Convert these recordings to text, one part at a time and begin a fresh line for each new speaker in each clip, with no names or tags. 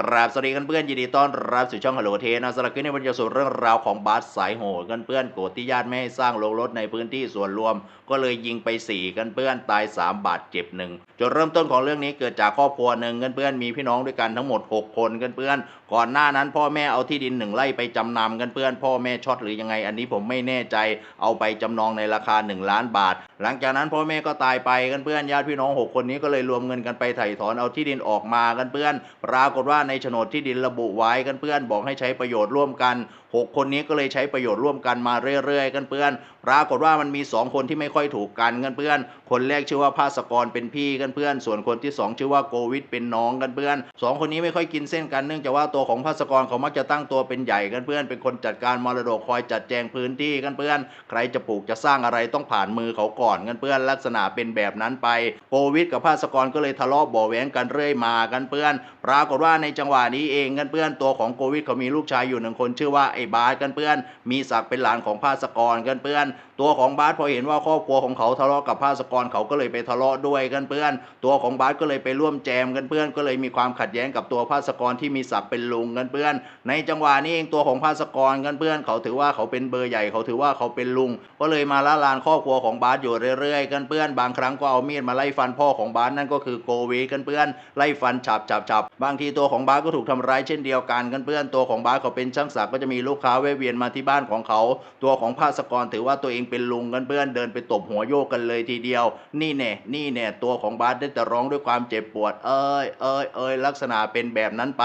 กราบสวัสดีกันเพื่อนยินดีต้อนรับสู่ช่องฮัลโหลเทนะสำหรับคลิปนี้วันจะสู่เรื่องราวของบาสสายโหดกันเพื่อนโกรธที่ญาติไม่ให้สร้างโรงรถในพื้นที่ส่วนรวม ก็เลยยิงไป 4 กันเพื่อนตาย 3 บาดเจ็บหนึ่งจุดเริ่มต้นของเรื่องนี้เกิดจากครอบครัวหนึ่งกันเพื่อนมีพี่น้องด้วยกันทั้งหมด 6 คนกันเพื่อนก่อนหน้านั้นพ่อแม่เอาที่ดินหนึ่งไร่ไปจำนำกันเพื่อนพ่อแม่ช็อตหรือยังไง อันนี้ผมไม่แน่ใจเอาไปจำนองในราคา 1 ล้านบาท หลังจากนั้นพ่อแม่ก็ตายไปกันเพื่อนญาติพี่น้อง 6 คนนี้ก็เลยรวมเงินกันไปไถ่ถอนเอาที่ดินออกมากันเพื่อน ปรากฏว่าในโฉนดที่ดินระบุไว้กันเพื่อนบอกให้ใช้ประโยชน์ร่วมกัน 6 คนนี้ก็เลยใช้ประโยชน์ร่วมกันมาเรื่อยๆ กันเพื่อน ปรากฏว่ามันมี 2 คนที่ไม่ค่อยถูกกันกันเพื่อน คนแรกชื่อว่าภาสกรเป็นพี่กันเพื่อน ส่วนคนที่ 2 ชื่อว่าโกวิทเป็นน้องกันเพื่อนสองคนนี้ไม่ค่อยกินเส้นกันเนื่องจากว่าตัวของภาสกรเขามักจะตั้งตัวเป็นใหญ่กันเพื่อนเป็นคนจัดการมรดกคอยจัดแจงพื้นที่กันเพื่อน ใครจะปลูกจะสร้างอะไรต้องผ่านมือเขาก่อนกันเพื่อนลักษณะเป็นแบบนั้นไปโกวิทกับภาสกรก็เลยทะเลาะบ่อแหวงกันเรื่อยมากันเพื่อน ปรากฏว่าในจังหวะนี้เองกันเพื่อนตัวของโกวิทเขามีลูกชายอยู่หนึ่งคนชื่อว่าไอ้บาสกันเพื่อน มีศักดิ์เป็นหลานของภาสกรกันเพื่อน ตัวของบาสพอเห็นว่าครอบครัวของเขาทะเลาะกับภาสกรเขาก็เลยไปทะเลาะด้วยกันเพื่อน ตัวของบาสก็เลยไปร่วมแจมกันเพื่อนก็เลยมีความขัดแย้งกับตัวภาสกรที่มีศักดิ์เป็นลุงกันเพื่อน ในจังหวะนี้เองตัวของภาสกรกันเพื่อน เขาถือว่าเขาเป็นเบอร์ใหญ่เขาถือว่าเขาเป็นลุง ก็เลยมาละลานครอบครัวของบาสอยู่เรื่อยๆกันเพื่อน บางครั้งก็เอามีดมาไล่ฟันพ่อของบาสนั่นก็คือโกวีกันเพื่อน ไล่ฟันฉับฉับฉับบางทีตัวของบาสก็ถูกทำร้ายเช่นเดียวกันกันเพื่อน ตัวของบาสเขาเป็นช่างศักดิ์ก็จะมีลูกค้าแวะเวียนมาที่บ้านของเขา ตัวของภาสกรถือว่าตัวเองเป็นลุงกันเพื่อนเดินไปตบหัวโยกกันเลยทีเดียว นี่แน่นี่แน่ตัวของบาสได้แต่ร้องด้วยความเจ็บปวด เอ้ยเอ้ยเอ้ยลักษณะเป็นแบบนั้นไป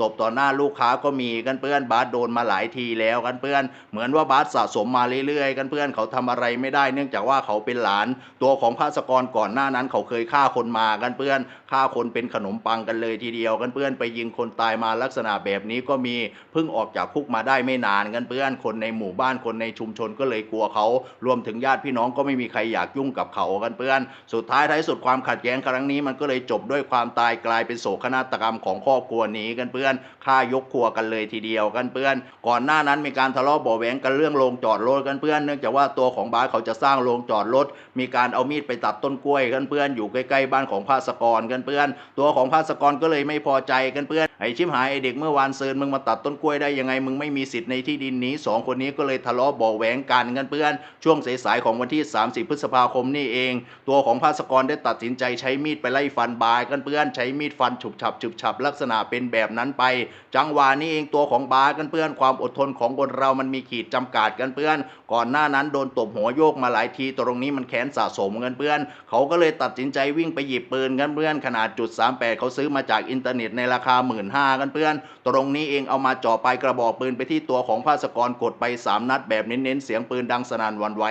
ตบต่อหน้าลูกค้าก็มีกันเพื่อนบาสโดนมาหลายทีแล้วกันเพื่อนเหมือนว่าบาสสะสมมาเรื่อยๆ กันเพื่อนเขาทำอะไรไม่ได้ เนื่องจากว่าเขาเป็นหลาน ตัวของภาสกรก่อนหน้านั้น เขาเคยฆ่าคนมากันเพื่อนฆ่าคนเป็นขนมปังกันเลยทีเดียวกันเพื่อนไปยิงคนตายมาลักษณะแบบนี้ก็มีเพิ่งออกจากคุกมาได้ไม่นานกันเพื่อนคนในหมู่บ้านคนในชุมชนก็เลยกลัวเขารวมถึงญาติพี่น้องก็ไม่มีใครอยากยุ่งกับเขากันเพื่อน สุดท้ายท้ายสุดความขัดแย้งครั้งนี้มันก็เลยจบด้วยความตายกลายเป็นโศกนาฏกรรมของครอบครัวนี้กันเพื่อนฆ่ายกครัวกันเลยทีเดียวกันเพื่อน ก่อนหน้านั้นมีการทะเลาะเบาะแหวงกันเรื่องโรงจอดรถกันเพื่อนเนื่องจากว่าตัวของบาสเขาจะสร้างโรงจอดรถมีการเอามีดไปตัดต้นกล้วยกันเพื่อนอยู่ใกล้ๆบ้านของภาสกรกันเพื่อน ตัวของภาสกรก็เลยไม่พอใจกันเพื่อนไอ้ชิมหายไอเด็กเมื่อวานเซืนมึงมาตัดต้นกล้วยได้ยังไงมึงไม่มีสิทธิ์ในที่ดินนี้สองคนนี้ก็เลยทะเลาะเบาะแหวงกันกันเพื่อนช่วงสายๆของวันที่ 30 พฤษภาคมนี่เอง ตัวของภาสกรได้ตัดสินใจใช้มีดไปไล่ฟันบายกันเพื่อนใช้มีดฟันฉุบฉับฉุบฉับลักษณะเป็นแบบนั้นไปจังหวะนี้เองตัวของบาสกันเพื่อนความอดทนของคนเรามันมีขีดจำกัดกันเพื่อน ก่อนหน้านั้นโดนตบหัวโยกมาหลายทีตรงนี้มันแค้นสะสมกันเพื่อน เขาก็เลยตัดสินใจวิ่งไปหยิบปืนกันเพื่อนขนาดจุด38เขาซื้อมาจากอินเทอร์เน็ตในราคา1 5ื่นกันเพื่อน ตรงนี้เองเอามาจ่อไปกระบอกปืนไปที่ตัวของภาสกรกดไป 3 นัดแบบเน้นๆเสียงปืนดังสนั่นวันไหว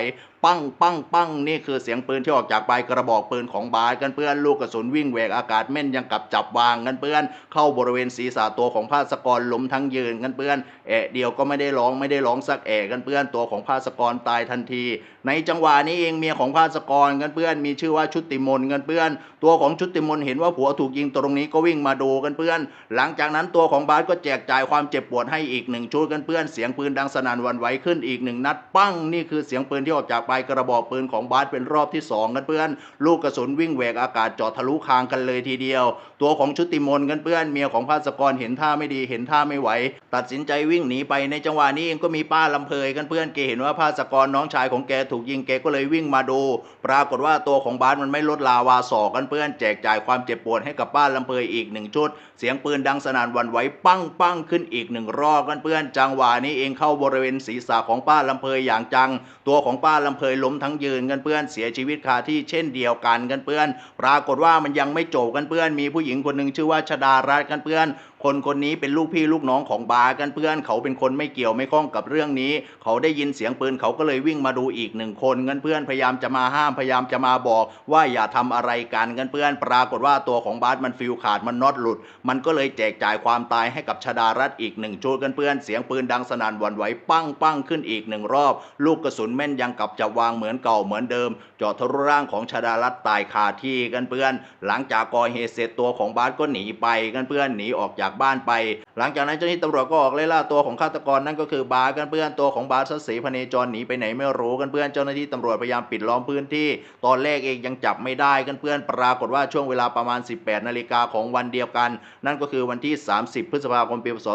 ปังปังปังนี่คือเสียงปืนที่ออกจากปลายกระบอกปืนของบาสกันเพื่อนลูกกระสุนวิ่งแหวกอากาศแม่นยังกับจับวางกันเพื่อน เข้าบริเวณศีรษะตัวของภาสกรล้มทั้งยืนกันเพื่อนแอะเดียวก็ไม่ได้ร้องไม่ได้ร้องสักแอะกันเพื่อนตัวของภาสกรตายทันที ในจังหวะนี้เองเมียของภาสกรกันเพื่อน มีชื่อว่าชุติมนกันเพื่อน ตัวของชุติมนเห็นว่าผัวถูกยิงตรงนี้ก็วิ่งมาดูกันเพื่อน หลังจากนั้นตัวของบาสก็แจกจ่ายความเจ็บปวดให้อีกหนึ่งชุดกันเพื่อนเสียงปืนดังสนั่นวันไหวขึ้นอีกหนึ่งนัดปั้งนี่คือเสียงปืนที่ออกจากปกระบอกปืนของบาสเป็นรอบที่สองกันเพื่อน ลูกกระสุนวิ่งแหวกอากาศเจาะทะลุคางกันเลยทีเดียว ตัวของชุติมนกันเพื่อนเมียของภาสกรเห็นท่าไม่ดีเห็นท่าไม่ไหว ตัดสินใจวิ่งหนีไปในจังหวะนี้เองก็มีป้าลำเพยกันเพื่อนแกเห็นว่าภาสกรน้องชายของแกถูกยิงแกก็เลยวิ่งมาดู ปรากฏว่าตัวของบาสมันไม่ลดลาวาสอกกันเพื่อนแจกจ่ายความเจ็บปวดให้กับป้าลำเพยอีกหนึ่งชุด เสียงปืนดังสนั่นวันไหวปั้งปั้งขึ้นอีกหนึ่งรอบกันเพื่อนจังหวะนี้เองเข้าบริเวณศีรษะของป้าลำเพยอย่างจัง ตัวของป้าลำเพคยล้มทั้งยืนกันเพื่อนเสียชีวิตคาที่เช่นเดียวกันกันเพื่อน ปรากฏว่ามันยังไม่จบกันเพื่อนมีผู้หญิงคนหนึ่งชื่อว่าชดารัตน์กันเพื่อน คนคนนี้เป็นลูกพี่ลูกน้องของบากันเพื่อนเขาเป็นคนไม่เกี่ยวไม่ข้องกับเรื่องนี้ เขาได้ยินเสียงปืนเขาก็เลยวิ่งมาดูอีกหนึ่งคนกันเพื่อนพยายามจะมาห้ามพยายามจะมาบอกว่าอย่าทำอะไรกันกันเพื่อนปรากฏว่าตัวของบาสมันฟิวขาดมันน็อตหลุด มันก็เลยแจกจ่ายความตายให้กับชดารัตอีกหนึ่งชุดกันเพื่อนเสียงปืนดังสนั่นวันไหวปั้งปั้งขึ้นอีกหนึ่งรอบ ลูกกระสุนแม่นยังกับจะวางเหมือนเก่าเหมือนเดิมจาะทะลุร่างของชดารัตตายคาที่กันเพื่อน หลังจากก่อเหตุเสร็จตัวของบาสก็หนีไปกันเพื่อนหนีออกจากจากบ้านไป หลังจากนั้นเจ้าหน้าที่ตำรวจก็ออกไล่ล่าตัวของฆาตกรนั่นก็คือบาสกันเพื่อนตัวของบาสศรีพเนจรหนีไปไหนไม่รู้กันเพื่อนเจ้าหน้าที่ตำรวจพยายามปิดล้อมพื้นที่ ตอนแรกเองยังจับไม่ได้กันเพื่อนปรากฏว่าช่วงเวลาประมาณ 18 นาฬิกาของวันเดียวกัน นั่นก็คือวันที่ 30 พฤษภาคมปีพศ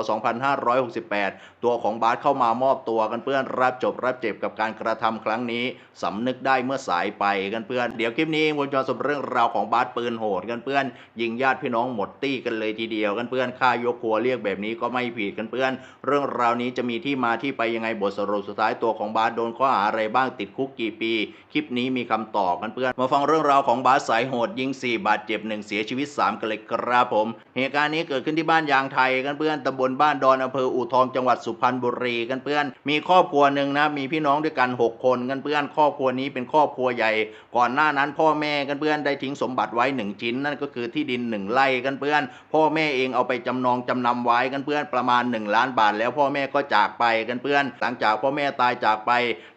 2568 ตัวของบาสเข้ามามอบตัวกันเพื่อนรับจบรับเจ็บกับการกระทำครั้งนี้สำนึกได้เมื่อสายไปกันเพื่อน เดี๋ยวคลิปนี้วนจรสมเรื่องราวของบาสปืนโหดกันเพื่อน ยิงญาติพี่น้องหมดตี้กันเลยทีเดียวกันเพื่อนฆ่ายกครัวเรียกแบบนี้ก็ไม่ผิดกันเพื่อน เรื่องราวนี้จะมีที่มาที่ไปยังไงบทสรุปสุดท้ายตัวของบาสโดนข้อหาอะไรบ้างติดคุกกี่ปี คลิปนี้มีคำตอบกันเพื่อน มาฟังเรื่องราวของบาสสายโหดยิง 4 บาดเจ็บ 1 เสียชีวิต 3 กันเลยครับผม เหตุการณ์นี้เกิดขึ้นที่บ้านยางไทยกันเพื่อนตำบลบ้านดอนอำเภออู่ทองจังหวัดสุพรรณบุรีกันเพื่อน มีครอบครัวหนึ่งนะมีพี่น้องด้วยกัน 6 คนกันเพื่อนครอบครัวนี้เป็นครอบครัวใหญ่ ก่อนหน้านั้นพ่อแม่กันเพื่อนได้ทิ้งสมบัติไว้หนึ่งชิ้นนั่นก็คือที่ดินหนึ่งไร่กันเพื่อน พ่อแม่เองเอาไปจำนองจำนำไว้กันเพื่อนประมาณ 1 ล้านบาท แล้วพ่อแม่ก็จากไปกันเพื่อน หลังจากพ่อแม่ตายจากไป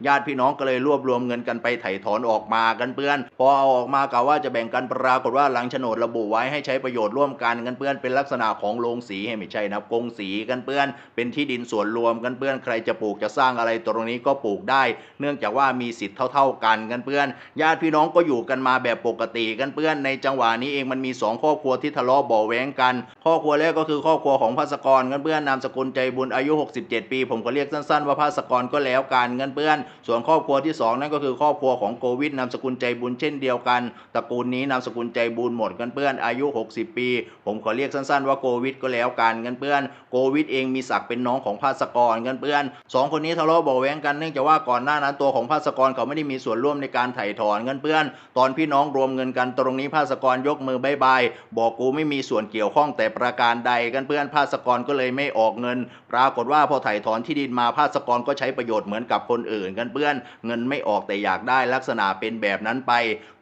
ญาติพี่น้องก็เลยรวบรวมเงินกันไปไถ่ถอนออกมากันเพื่อน พอเอาออกมากะว่าจะแบ่งกันปรากฏว่าหลังโฉนดระบุไว้ให้ใช้ประโยชน์ร่วมกันกันเพื่อนเป็นลักษณะของโรงสีให้ไม่ใช่นะกงสีกันเพื่อน เป็นที่ดินส่วนรวมกันเพื่อนใครจะปลูกจะสร้างอะไรตรงนี้ก็ปลูกได้ เนื่องจากว่ามีสิทธิ์เท่า ๆกันกันเพื่อน ญาติพี่น้องก็อยู่กันมาแบบปกติกันเพื่อนในจังหวะนี้เองมันมีสองครอบครัวที่ทะเลาะเบาะแว้งกัน ครอบครัวแรกก็คือครอบครัวของภาสกรกันเพื่อนนามสกุลใจบุญอายุ 67 ปี ผมก็เรียกสั้นๆ ว่าภาสกรก็แล้วกันกันเพื่อน ส่วนครอบครัวที่สองนั่นก็คือครอบครัวของโควิดนามสกุลใจบุญเช่นเดียวกันตระกูลนี้นามสกุลใจบุญหมดกันเพื่อนอายุ 60 ปี ผมขอเรียกสั้นๆ ว่าโควิดก็แล้วกันกันเพื่อนโควิดเองมีศักดิ์เป็นน้องของภาสกรกันเพื่อนสองคนนี้ทะเลาะเบาแว้งกันเนื่องจากว่าก่อนหน้านั้นตัวของภาสกรเขาไม่ได้มีส่วนร่วมในการไถ่ถอนเงินเพื่อน ตอนพี่น้องรวมเงินกันตรงนี้ภาสกรยกมือบายบายบอกกูไม่มีส่วนเกี่ยวข้องแต่ประการใดกันเพื่อนภาสกรก็เลยไม่ออกเงิน ปรากฏว่าพอไถ่ถอนที่ดินมาภาสกรก็ใช้ประโยชน์เหมือนกับคนอื่นกันเพื่อนเงินไม่ออกแต่อยากได้ลักษณะเป็นแบบนั้นไป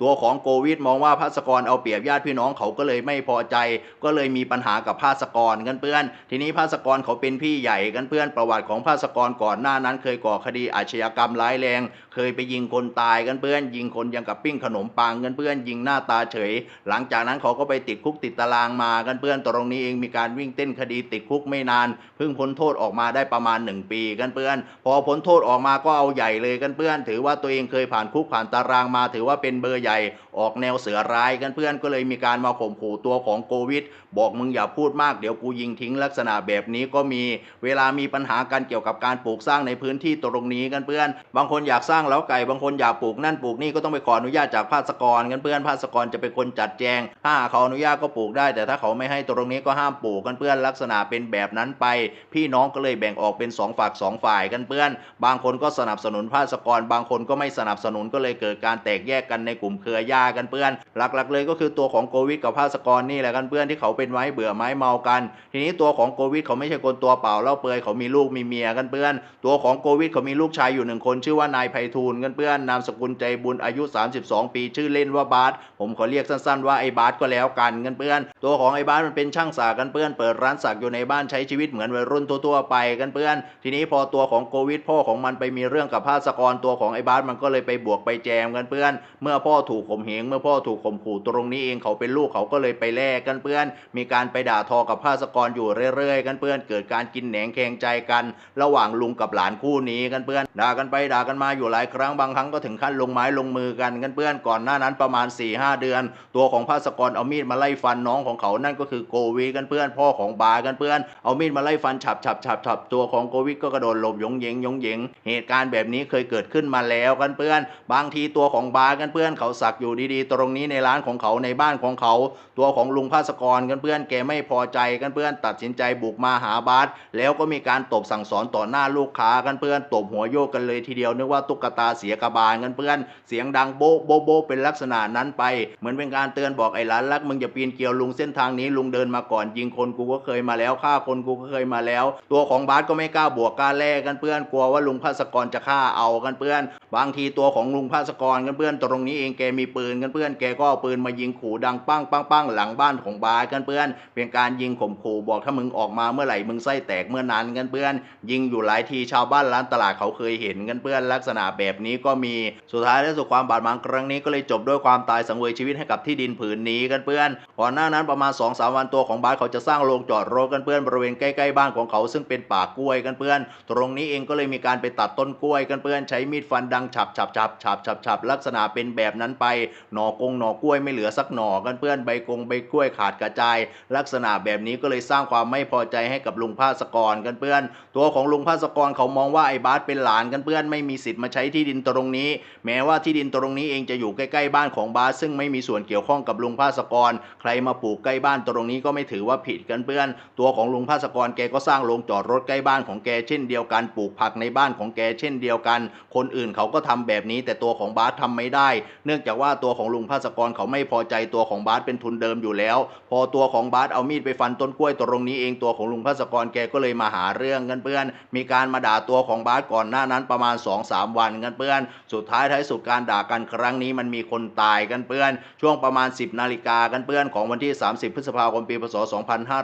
ตัวของโควิดมองว่าภาสกรเอาเปรียบญาติพี่น้องเขาก็เลยไม่พอใจ ก็เลยมีปัญหากับภาสกรกันเพื่อน ทีนี้ภาสกรเขาเป็นพี่ใหญ่กันเพื่อนประวัติของภาสกรก่อนหน้านั้น เคยก่อคดีอาชญากรรมร้ายแรง เคยไปยิงคนตายกันเพื่อน ยิงคนยังกับปิ้งขนมปังกันเพื่อนยิงหน้าตาเฉย หลังจากนั้นเขาก็ไปติดคุกติดตารางมากันเพื่อนตรงนี้เองมีการวิ่งเต้นคดีติดคุกไม่นาน เพิ่งพ้นโทษออกมาได้ประมาณ 1 ปีกันเพื่อน พอพ้นโทษออกมาก็เอาใหญ่เลยกันเพื่อน ถือว่าตัวเองเคยผ่านคุกผ่านตารางมาถือว่าเป็นเบอร์ใหญ่ ออกแนวเสือร้ายกันเพื่อนก็เลยมีการมาข่มขู่ตัวของโควิด บอกมึงอย่าพูดมากเดี๋ยวกูยิงทิ้งลักษณะแบบนี้ก็มีเวลามีปัญหากันเกี่ยวกับการปลูกสร้างในพื้นที่ตรงนี้กันเพื่อน บางคนอยากสร้างเล้าไก่บางคนอยากปลูกนั่นปลูกนี่ก็ต้องไปขออนุญาตจากภาสกรกันเพื่อนภาสกรจะเป็นคนจัดแจง ถ้าเขาอนุญาตก็ปลูกได้ แต่ถ้าเขาไม่ให้ตรงนี้ก็ห้ามปลูกกันเพื่อนลักษณะเป็นแบบนั้นไป พี่น้องก็เลยแบ่งออกเป็นสองฝักสองฝ่ายกันเพื่อน บางคนก็สนับสนุนภาสกร บางคนก็ไม่สนับสนุนก็เลยเกิดการแตกแยกกันในกลุ่มเครือญาติกันเพื่อน หลักๆเลยก็คือตัวของโควิดกับภาสกรนี่แหละกันเพื่อนที่เขาเป็นไม้เบื่อไม้เมากัน ทีนี้ตัวของโควิดเขาไม่ใช่คนตัวเปล่าเล่าเปยเขามีลูกมีเมียกันเพื่อน ตัวของโควิดเขามีลูกชายอยู่หนึ่งคนชื่อว่านายไพฑูรย์กันเพื่อนนามสกุลใจบุญอายุ 32 ปีชื่อเล่นว่าบาสผมขอเรียกสั้นๆว่าไอ้บาสก็แล้วกันกันเพื่อน ตัวของไอ้บาสมันเป็นช่างสากกันเพื่อนเปิดร้านสักอยู่ในบ้านใช้ชีวิตเหมือนวัยรุ่นทั่วๆไปกันเพื่อน ทีนี้พอตัวของโควิดพ่อของมันไปมีเรื่องกับภาสกรตัวของไอ้บาสมันก็เลยไปบวกไปแจมกันเพื่อน เมื่อพ่อถูกข่มเหงเมื่อพ่อถูกข่มขู่ตรงนี้เองเขาเป็นลูกเขาก็เลยไปแลกกันเพื่อน มีการไปด่าทอกับภาสกรอยู่เรื่อยๆ กันเพื่อน เกิดการกินแหนงแข่งใจกัน ระหว่างลุงกับหลานคู่นี้กันเพื่อน ด่ากันไปด่ากันมาอยู่หลายครั้งบางครั้งก็ถึงขั้นลงไม้ลงมือกันกันเพื่อนก่อนหน้านั้นประมาณ4ี่หเดือน ตัวของภาสกรเอามีดมาไล่ฟันน้องของเขานั่นก็คือโกวีกันเพื่อนพ่อของบากันเพื่อนเอามีดมาไล่ฟันฉับฉับฉับฉับตัวของโกวิก็กระโดดหลบยงเยงยงเยงเหตุการณ์แบบนี้เคยเกิดขึ้นมาแล้วกันเพื่อน บางทีตัวของบากันเพื่อนเขาสักอยู่ดีๆ ตรงนี้ในร้านของเขาในบ้านของเขา ตัวของลุงภาสกรกันเพื่อนแกไม่พอใจกันเพื่อนตัดสินใจบุกมาหาบาสแล้วก็มีการตบสั่งสอนต่อหน้าลูกค้ากันเพื่อนตบหัวโยกกันเลยทีเดียวนึกว่าตุ๊กตาเสียกระบาลกันเพื่อนเสียงดังโบ๊ะโบ๊ะโบ๊ะเป็นลักษณะนั้นไป เหมือนเป็นการเตือนบอกไอ้หลานรักมึงอย่าปีนเกลียวลุงเส้นทางนี้ลุงเดินมาก่อนยิงคนกูก็เคยมาแล้วฆ่าคนกูก็เคยมาแล้ว ตัวของบาสก็ไม่กล้าบวกกล้าแลกกันเพื่อนกลัวว่าลุงภาสกรจะฆ่าเอากันเพื่อน บางทีตัวของลุงภาสกรกันเพื่อนตรงนี้เองแกมีปืนกันเพื่อนแกก็เอาปืนมายิงขู่ดังปั้งปั้งปั้งหลังบ้านของบาสกันเพื่อนเป็นการยิงข่มขู่บอกถ้ามึงออกมาเมื่อไหร่มึงไส้แตกเมื่อนั้นกันเพื่อน ยิงอยู่หลายทีชาวบ้านร้านตลาดเขาเคยเห็นกันเพื่อนลักษณะแบบนี้ก็มีสุดท้ายและสุดความบาดหมางครั้งนี้ก็เลยจบด้วยความตายสังเวยชีวิตให้กับที่ดินผืนนี้กันเพื่อนก่อนหน้านั้นประมาณ2อสาวันตัวของบาสเขาจะสร้างโรงจอดรถกันเพื่อนบริเวณใกล้ๆบ้านของเขาซึ่งเป็นป่ากล้วยกันเพื่อน ตรงนี้เองก็เลยมีการไปตัดต้นกล้วยกันเพื่อนใช้มีดฟันดังฉับฉับฉับฉับฉับฉับลักษณะเป็นแบบนั้นไปหน่อกงหน่อกล้วยไม่เหลือสักหน่อกันเพื่อนใบกงใบกล้วยขาดกระจาย ลักษณะแบบนี้ก็เลยสร้างความไม่พอใจให้กับลุงภาสกรกันเพื่อน ตัวของลุงภาสกรเขามองว่าไอ้บาสเป็นหลานกันเพื่อนไม่มีสิทธิ์มาใช้ที่ดินตรงนี้ แม้ว่าที่ดินตรงนี้เองจะอยู่ใกล้ๆบ้านของบาสซึ่งไม่มีส่วนเกี่ยวข้องกับลุงภาสกร ใครมาปลูกใกล้บ้านตรงนี้ก็ไม่ถือว่าผิดกันเพื่อน ตัวของลุงภาสกรแกก็สร้างโรงจอดรถใกล้บ้านของแกเช่นเดียวกันปลูกผักในบ้านของแกเช่นเดียวกัน คนอื่นเขาก็ทำแบบนี้แต่ตัวของบาสทำไม่ได้ เนื่องจากว่าตัวัวของลุงภาสกรเขาไม่พอใจตัวของบาสเป็นทุนเดิมอยู่แล้ว พอตัวของบาสเอามีดไปฟันต้นกล้วยตรงนี้เองตัวของลุงภาสกรแกก็เลยมาหาเรื่องกันเพื่อน มีการมาด่าตัวของบาสก่อนหน้านั้นประมาณ 2-3 วันกันเพื่อน สุดท้ายท้ายสุดการด่ากันครั้งนี้มันมีคนตายกันเพื่อน ช่วงประมาณ 10 นาฬิกากันเพื่อนของวันที่ 30 พฤษภาคมปีพศ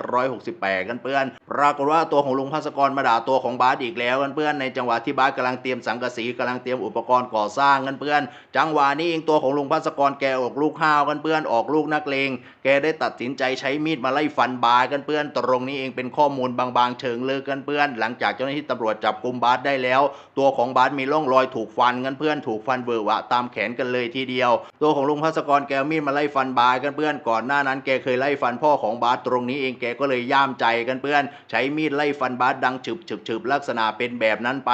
2568 กันเพื่อน ปรากฏว่าตัวของลุงภาสกรมาด่าตัวของบาสอีกแล้วกันเพื่อนในจังหวะที่บาสกำลังเตรียมสังกะสีกำลังเตรียมอุปกรณ์ก่อสร้างกันเพื่อน จังหวะนี้เองตัวของลุงภาสกรแกออกลูกห้าวกันเพื่อนออกลูกนักเลง แกได้ตัดสินใจใช้มีดมาไล่ฟันบาสกันเพื่อนตรงนี้เองเป็นข้อมูลบางๆ เชิงลึกกันเพื่อน หลังจากเจ้าหน้าที่ตำรวจจับกลุ่มบาสได้แล้ว ตัวของบาสมีร่องรอยถูกฟันกันเพื่อนถูกฟันเวอร์วะตามแขนกันเลยทีเดียว ตัวของลุงภาสกรแกมีดมาไล่ฟันบาสกันเพื่อนก่อนหน้านั้น แกเคยไล่ฟันพ่อของบาสตรงนี้เองแกก็เลยย่ามใจกันเพื่อน ใช้มีดไล่ฟันบาสดังฉึบฉึบฉึบลักษณะเป็นแบบนั้นไป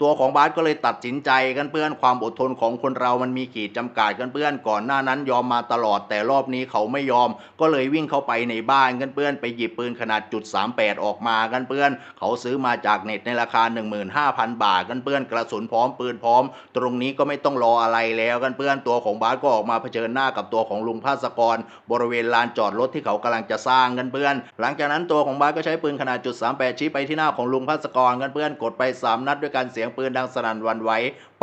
ตัวของบาสก็เลยตัดสินใจกันเพื่อนความอดทนของคนเรามันมีขีดจำกัดกันเพื่อนก่อนหน้านั้นยอมมาตลอดแต่รอบนี้เขาไม่ยอม ก็เลยวิ่งเข้าไปในบ้านกันเพื่อนไปหยิบปืนขนาดจุด38 ออกมากันเพื่อน เขาซื้อมาจากเน็ตในราคา 15,000 บาทกันเพื่อนกระสุนพร้อมปืนพร้อม ตรงนี้ก็ไม่ต้องรออะไรแล้วกันเพื่อนตัวของบาสก็ออกมาเผชิญหน้ากับตัวของลุงภาสกร บริเวณลานจอดรถที่เขากำลังจะสร้างกันเพื่อน หลังจากนั้นตัวของบาสก็ใช้ปืนขนาดจุด38ชี้ไปที่หน้าของลุงภาสกรกันเพื่อนกดไปสามนัดด้วยการเสียงปืนดังสนั่นวันไหว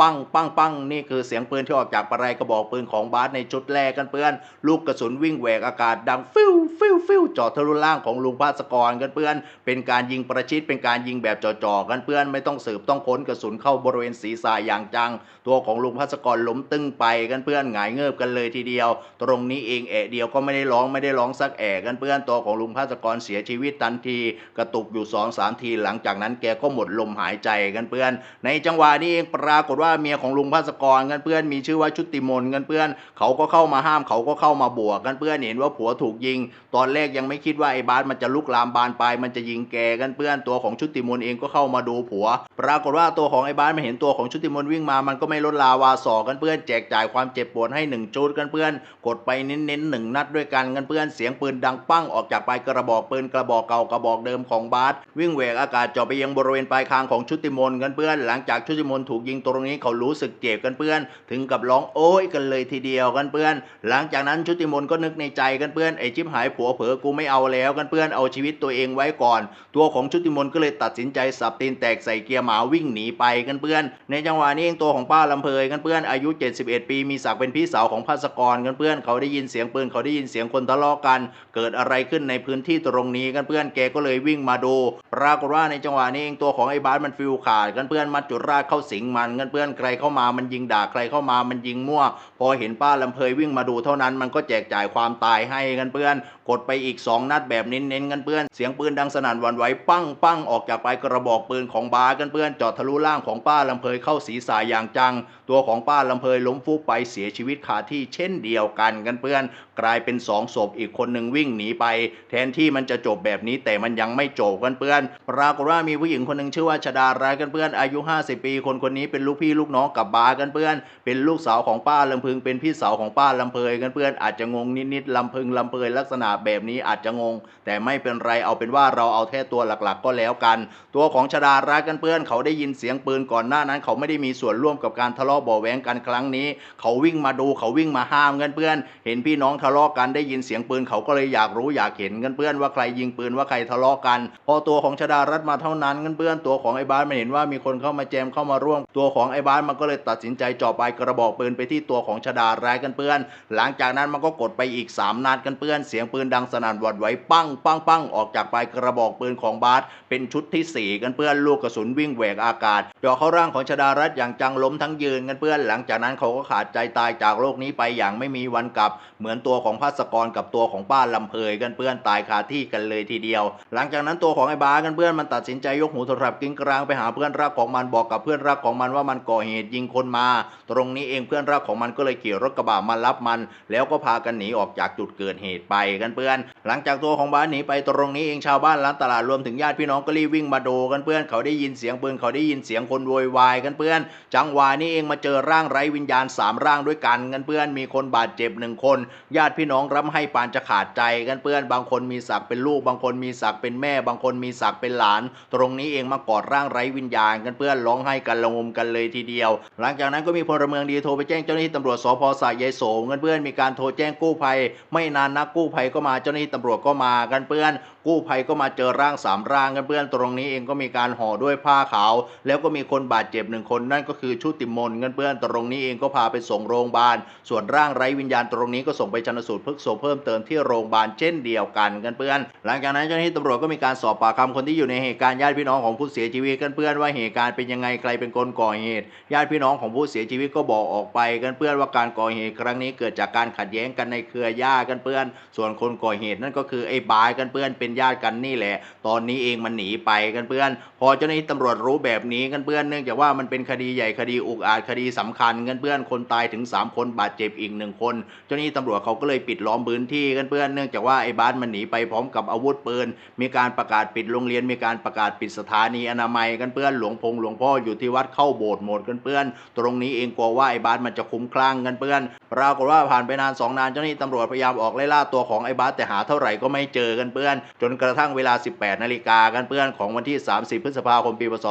ปังปังปังนี่คือเสียงปืนที่ออกจากปลายกระบอกปืนของบาสในชุดแรกกันเพื่อน ลูกกระสุนวิ่งแหวกอากาศดังฟิวฟิวฟิวจาะทะลุล่างของลุงภาสกรกันเพื่อน เป็นการยิงประชิดเป็นการยิงแบบจ่อๆกันเพื่อนไม่ต้องสืบต้องค้นกระสุนเข้าบริเวณศีรษะอย่างจัง ตัวของลุงภาสกรล้มตึงไปกันเพื่อนหงายเงิบกันเลยทีเดียว ตรงนี้เองแอะเดียวก็ไม่ได้ร้องไม่ได้ร้องสักแอะกันเพื่อนตัวของลุงภาสกรเสียชีวิตทันที กระตุกอยู่2อสามทีหลังจากนั้นแกก็หมดลมหายใจกันเพื่อน ในจังหวะนี้เองปรากฏว่าเมียของลุงภาสกรกันเพื่อนมีชื่อว่าชุติมนกันเพื่อนเขาก็เข้ามาห้ามเขาก็เข้ามาบวกกันเพื่อนเห็นว่าผัวถูกยิง ตอนแรกยังไม่คิดว่าไอ้บาสมันจะลุกลามบานปลายมันจะยิงแกกันเพื่อนตัวของชุติมนเองก็เข้ามาดูผัว ปรากฏว่าตัวของไอ้บาสมันเห็นตัวของชุติมนวิ่งมามันก็ไม่ลดลาวาสอกันเพื่อนแจกจ่ายความเจ็บปวดให้หนึ่งจุดกันเพื่อนกดไปเน้นๆหนึ่งนัดด้วยกันกันเพื่อนเสียงปืนดังปั้งออกจากปลายกระบอกปืนกระบอกเก่ากระบอกเดิมของบาสวิ่งแหวกอากาศเจ่อไปยังบริเวณปลายคางของชุติมนกันเพื่อนหลังจากชุติมนถูกยิงตรงนี้เขารู้สึกเจ็บกันเพื่อน ถึงกับร้องโอ้ยกันเลยทีเดียวกันเพื่อน หลังจากนั้นชุติมนก็นึกในใจกันเพื่อนไอ้ชิบหายผัวเผลอกูไม่เอาแล้วกันเพื่อนเอาชีวิตตัวเองไว้ก่อน ตัวของชุติมนก็เลยตัดสินใจสับตีนแตกใส่เกียร์หมาวิ่งหนีไปกันเพื่อน ในจังหวะนี้เองตัวของป้าลำเพยกันเพื่อนอายุ 71 ปี มีศักดิ์เป็นพี่สาวของภาสกรกันเพื่อนเขาได้ยินเสียงปืนเขาได้ยินเสียงคนทะเลาะกัน เกิดอะไรขึ้นในพื้นที่ตรงนี้กันเพื่อนแกก็เลยวิ่งมาดูปรากฏว่าในจังหวะนี้เองตัวของไอ้บาสมันฟิวขาดกันเพื่อนมัดจุดราเข้าสิงมันกันเพื่อนใครเข้ามามันยิงด่าใครเข้ามามันยิงมั่ว พอเห็นป้าลำเพยวิ่งมาดูเท่านั้น มันก็แจกจ่ายความตายให้กันเพื่อน กดไปอีก 2 นัดแบบเน้นๆกันเพื่อน เสียงปืนดังสนั่นวันไหวปั้งปั้งออกจากปลายกระบอกปืนของบากันเพื่อนเจาะทะลุล่างของป้าลำเพยเข้าศีรษะอย่างจัง ตัวของป้าลำเพยล้มฟุบไปเสียชีวิตคาที่เช่นเดียวกันกันเพื่อน กลายเป็นสองศพอีกคนหนึ่งวิ่งหนีไป แทนที่มันจะจบแบบนี้แต่มันยังไม่จบกันเพื่อนปรากฏว่ามีผู้หญิงคนหนึ่งชื่อว่าชดาร้ายกันเพื่อนอายุ 50 ปี คนคนนี้เป็นลูกพี่ลูกน้องกับบากันเพื่อน เป็นลูกสาวของป้าลำพึง เป็นพี่สาวของป้าลำเพยกันเพื่อนอาจจะงงนิดๆลำพึงลำเพยลักษณะแบบนี้อาจจะงง แต่ไม่เป็นไรเอาเป็นว่าเราเอาแค่ตัวหลักๆ ก็แล้วกัน ตัวของชดารักกันเพื่อนเขาได้ยินเสียงปืนก่อนหน้านั้น เขาไม่ได้มีส่วนร่วมกับการทะเลาะบาะแหวงกันครั้งนี้ เขาวิ่งมาดูเขาวิ่งมาห้ามกันเพื่อน เห็นพี่น้องทะเลาะกันได้ยินเสียงปืนเขาก็เลยอยากรู้อยากเห็นกันเพื่อนว่าใครยิงปืนว่าใครทะเลาะกัน พอตัวของชดารัตมาเท่านั้นกันเพื่อนตัวของไอ้บ้านมันเห็นว่ามีคนเข้ามาแจมเข้ามาร่วมตัวของไอ้บ้านมันก็เลยตัดสินใจจ่อปลายกระบอกปืนไปที่ตัวของชดาร้ายกันเพื่อน หลังจากนั้นมันก็กดไปอีกสามนัดกันเพื่อน เสียงปืนดังสนั่นหวั่นไหวปังปังปังออกจากปลายกระบอกปืนของบาสเป็นชุดที่สี่กันเพื่อนลูกกระสุนวิ่งแหวกอากาศเจาะเข้าร่างของชดารัตอย่างจังล้มทั้งยืนกันเพื่อน หลังจากนั้นเขาก็ขาดใจตายจากโลกนี้ไปอย่างไม่มีวันกลับ เหมือนตัวของพัสกรกับตัวของป้าลำเพยกันเพื่อนตายคาที่กันเลยทีเดียว หลังจากนั้นตัวของไอ้บาสกันเพื่อนมันตัดสินใจยกหูโทรศัพท์กิ้งกลางไปหาเพื่อนรักของมันบอกกับเพื่อนรักของมันว่ามันก่อเหตุยิงคนมา ตรงนี้เองเพื่อนรักของมันก็เลยขี่รถกระบะมารับมัน แล้วก็พากันหนีออกจากจุดเกิดเหตุไปกันเพื่อน หลังจากตัวของบ้าสหนีไปตรงนี้เองชาวบ้านร้านตลาดรวมถึงญาติพี่น้องก็รีบวิ่งมาดูกันเพื่อนเขาได้ยินเสียงปืนเขาได้ยินเสียงคนโวยวายกันเพื่อน จังหวะนี้เองมาเจอร่างไร้วิญญาณสามร่างด้วยกันกันเพื่อนมีคนบาดเจ็บหนึ่งคน ญาติพี่น้องรับให้ปานจะขาดใจกันเพื่อน บางคนมีศักดิ์เป็นลูก บางคนมีศักดิ์เป็นแม่ บางคนมีศักดิ์เป็นหลาน ตรงนี้เองมากอดร่างไร้วิญญาณกันเพื่อนร้องไห้กันระงมกันเลยทีเดียว หลังจากนั้นก็มีพลเมืองดีโทรไปแจ้งเจ้าหน้าที่ตำรวจสพสายายโสมกันเพื่อนมีการโทรแจ้งกู้ภัย ไม่นานนักกู้ภัยก็มาเจ้าหน้าที่ตำรวจก็มากันเพื่อน กู้ภัยก็มาเจอร่างสามร่างกันเพื่อนตรงนี้เองก็มีการห่อด้วยผ้าขาว แล้วก็มีคนบาดเจ็บหนึ่งคนนั่นก็คือชุติมนกันเพื่อนตรงนี้เองก็พาไปส่งโรงพยาบาล ส่วนร่างไร้วิญญาณตรงนี้ก็ส่งไปชันสูตรพลิกศพเพิ่มเติมที่โรงพยาบาลเช่นเดียวกันกันเพื่อน หลังจากนั้นเจ้าหน้าที่ตำรวจก็มีการสอบปากคำคนที่อยู่ในเหตุการณ์ญาติพี่น้องของผู้เสียชีวิตกันเพื่อนว่าเหตุการณ์เป็นยังไงใครเป็นคนก่อเหตุญาติพี่น้องของผู้เสียชีวิตก็บอกออกไปกันเพื่อนว่าการก่อเหตุครั้งนี้เกิดจากการขัดแย้งกันในเครือญาติกันเพื่อน ส่วนคนก่อเหตุนั่นก็คือไอ้บายกันเพื่อนเป็นญาติกันนี่แหละ ตอนนี้เองมันหนีไปกันเพื่อน พอเจ้าหน้าที่ตำรวจรู้แบบนี้กันเพื่อนเนื่องจากว่ามันเป็นคดีใหญ่คดีอุกอาจคดีสำคัญกันเพื่อนคนตายถึง 3 คนบาดเจ็บอีกหนึ่งคน เจ้าหน้าที่ตำรวจเขาก็เลยปิดล้อมพื้นที่กันเพื่อนเนื่องจากว่าไอ้บาสมันหนีไปพร้อมกับอาวุธปืน มีการประกาศปิดโรงเรียนมีการประกาศปิดสถานีอนามัยกันเพื่อนหลวงพงหลวงพ่ออยู่ที่วัดเข้าโบสถ์หมดกันเพื่อน ตรงนี้เองกลัวว่าไอ้บาสมันจะคุ้มคลั่งกันเพื่อน ปรากฏว่าผ่านไปนานสองนานเจ้าหน้าที่ตำรวจพยายามออกไล่ล่าตัวของไอ้บาสแต่หาเท่าไหร่ก็ไม่เจอกันเพื่อน จนกระทั่งเวลา 18 นาฬิกากันเพื่อนของวันที่ 30 พฤษภาคมปีพศ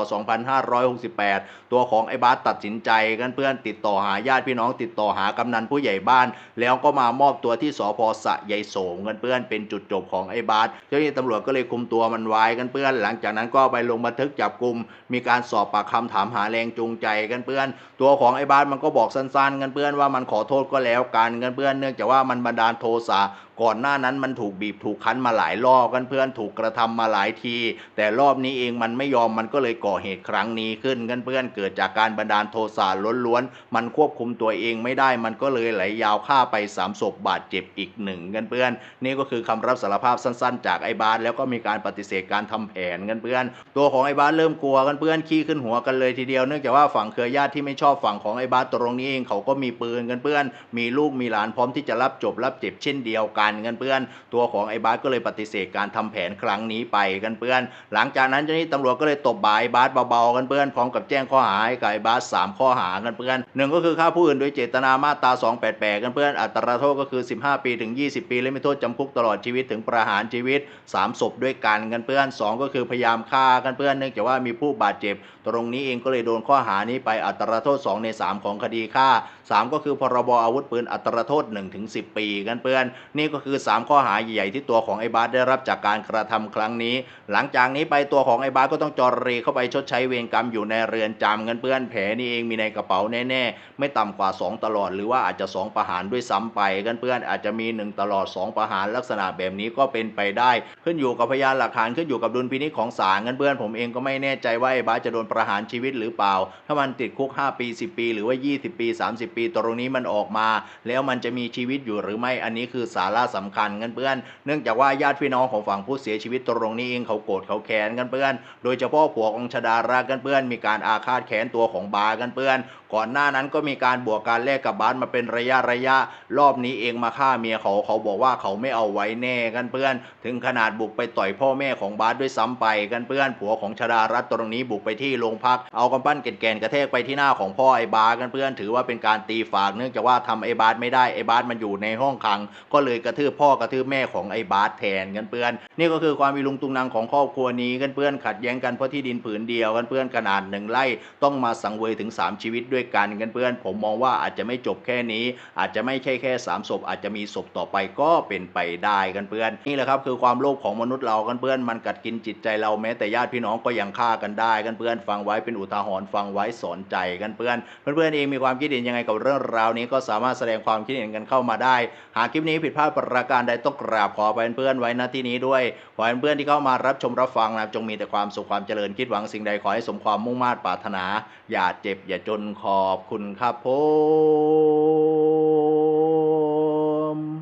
2568 ตัวของไอ้บาสตัดสินใจกันเพื่อน ติดต่อหาญาติพี่น้องติดต่อหากำนันผู้ใหญ่บ้าน แล้วก็มามอบตัวที่สพสะยายโสมกันเพื่อนเป็นจุดจบของไอ้บาสเจ้าหน้าที่ตำรวจก็เลยคุมตัวมันไว้กันเพื่อน หลังจากนั้นก็ไปลงบันทึกจับกลุ่มมีการสอบปากคำถามหาแรงจูงใจกันเพื่อน ตัวของไอ้บาสมันก็บอกสั้นๆกันเพื่อนว่ามันขอโทษก็แล้วกันกันเพื่อนเนื่องจากว่ามันบันดาลโทสะก่อนหน้านั้นมันถูกบีบถูกคั้นมาหลายรอบกันเพื่อนถูกกระทำมาหลายที แต่รอบนี้เองมันไม่ยอมมันก็เลยก่อเหตุครั้งนี้ขึ้นกันเพื่อนเกิดจากการบันดาลโทสะล้วนๆมันควบคุมตัวเองไม่ได้มันก็เลยไหลยาวฆ่าไปสามศพบาดเจ็บอีกหนึ่งกันเพื่อน นี่ก็คือคำรับสารภาพสั้นๆ จากไอ้บาสแล้วก็มีการปฏิเสธการทำแผนกันเพื่อน ตัวของไอ้บาสเริ่มกลัวกันเพื่อนขี้ขึ้นหัวกันเลยทีเดียวเนื่องจากว่าฝั่งเครือญาติที่ไม่ชอบฝั่งของไอ้บาสตรงนี้เองเขาก็มีปืนกันเพื่อน มีลูกมีหลานพร้อมที่จะรับจบรับเจ็บเช่นเดียวกันกันเพื่อน ตัวของไอ้บาสก็เลยปฏิเสธการทำแผนครั้งนี้ไปกันเพื่อน หลังจากนั้นเจ้าหน้าที่ตำรวจก็เลยตบบ่ายบาสเบาๆกันเพื่อนพร้อมกับแจ้งข้อหาให้กับไอ้บาสสามข้อหากันเพื่อนหนึ่งก็คือฆ่าผู้อื่นโดยเจตนามาตรา288 กันเพื่อนอัตราโทษก็คือ 15 ปีถึง 20 ปีและมีโทษจำคุกตลอดชีวิตถึงประหารชีวิต 3 ศพด้วยกันกันเพื่อน 2 ก็คือพยายามฆ่ากันเพื่อนเนื่องจากว่ามีผู้บาดเจ็บ ตรงนี้เองก็เลยโดนข้อหานี้ไปอัตราโทษ 2 ใน 3 ของคดีฆ่า 3 ก็คือพรบอาวุธปืนอัตราโทษ1ถึง10 ปีกันเพื่อน นี่ก็คือ 3 ข้อหาใหญ่ๆที่ตัวของไอ้บาสได้รับจากการกระทำครั้งนี้ หลังจากนี้ไปตัวของไอ้บาสก็ต้องจอรเรเข้าไปชดใช้เวรกรรมอยู่ในเรือนจำกันเพื่อนแผลนี่เองมีในกระเป๋าแน่ๆ ไม่ต่ำกว่า 2 ตลอด หรือว่าอาจจะ 2 ประหารด้วยซ้ำไปกันเพื่อนอาจจะมี 1 ตลอด 2 ประหารลักษณะแบบนี้ก็เป็นไปได้ ขึ้นอยู่กับพยานหลักฐานขึ้นอยู่กับดุลพินิจของศาลกันเพื่อนผมเองก็ไม่แน่ใจว่าไอ้บาสจะโดนประหารชีวิตหรือเปล่าถ้ามันติดคุก 5 ปี 10 ปี หรือว่า 20 ปี 30 ปี ตรงนี้มันออกมา แล้วมันจะมีชีวิตอยู่หรือไม่อันนี้คือสาระสำคัญกันเพื่อน เนื่องจากว่าญาติพี่น้องของฝั่งผู้เสียชีวิตตรงนี้เองเขาโกรธเขาแค้นกันเพื่อน โดยเฉพาะผัวของชดารากันเพื่อน มีการอาฆาตแค้นตัวของบากันเพื่อน ก่อนหน้านั้นก็มีการบวกการแลกกับบาสมาเป็นระยะระยะ รอบนี้เองมาฆ่าเมียเขาเขาบอกว่าเขาไม่เอาไว้แน่กันเพื่อน ถึงขนาดบุกไปต่อยพ่อแม่ของบาสด้วยซ้ำไปกันเพื่อน ผัวของชดารัตตรงนี้บุกไปที่โรงพัก เอากำปั้นแกนๆกระแทกไปที่หน้าของพ่อไอ้บาสกันเพื่อนถือว่าเป็นการตีฝากเนื่องจากว่าทำไอ้บาสไม่ได้ไอ้บาสมันอยู่ในห้องขัง ก็เลยกระทืบพ่อกระทืบแม่ของไอ้บาสแทนกันเพื่อน นี่ก็คือความมีลุงตุงนางของครอบครัวนี้กันเพื่อนขัดแย้งกันเพราะที่ดินผืนเดียวกันเพื่อนขนาดหนึ่งไร่ต้องมาสังเวยถึง 3 ชีวิตด้วยกันกันเพื่อน ผมมองว่าอาจจะไม่จบแค่นี้ อาจจะไม่ใช่แค่ 3ศพอาจจะมีศพต่อไปก็เป็นไปได้กันเพื่อน นี่แหละครับคือความโลภของมนุษย์เรากันเพื่อนมันกัดกินจิตใจเราแม้แต่ญาติพี่น้องก็ยังฆ่ากันได้กันเพื่อนฟังไว้เป็นอุทาหรณ์ฟังไว้สนใจกันเพื่อนเพื่อนๆเองมีความคิดเห็นยังไงกับเรื่องราวนี้ก็สามารถแสดงความคิดเห็นกันเข้ามาได้ หากคลิปนี้ผิดพลาดประการใดต้องกราบขอไปเพื่อนๆไว้ณที่นี้ด้วยขอให้เพื่อนๆที่เข้ามารับชมรับฟังนะจงมีแต่ความสุขความเจริญคิดหวังสิ่งใดขอให้สมความมุ่งมา่ปรารถนา อย่าเจ็บอย่าจนขอบคุณครับผม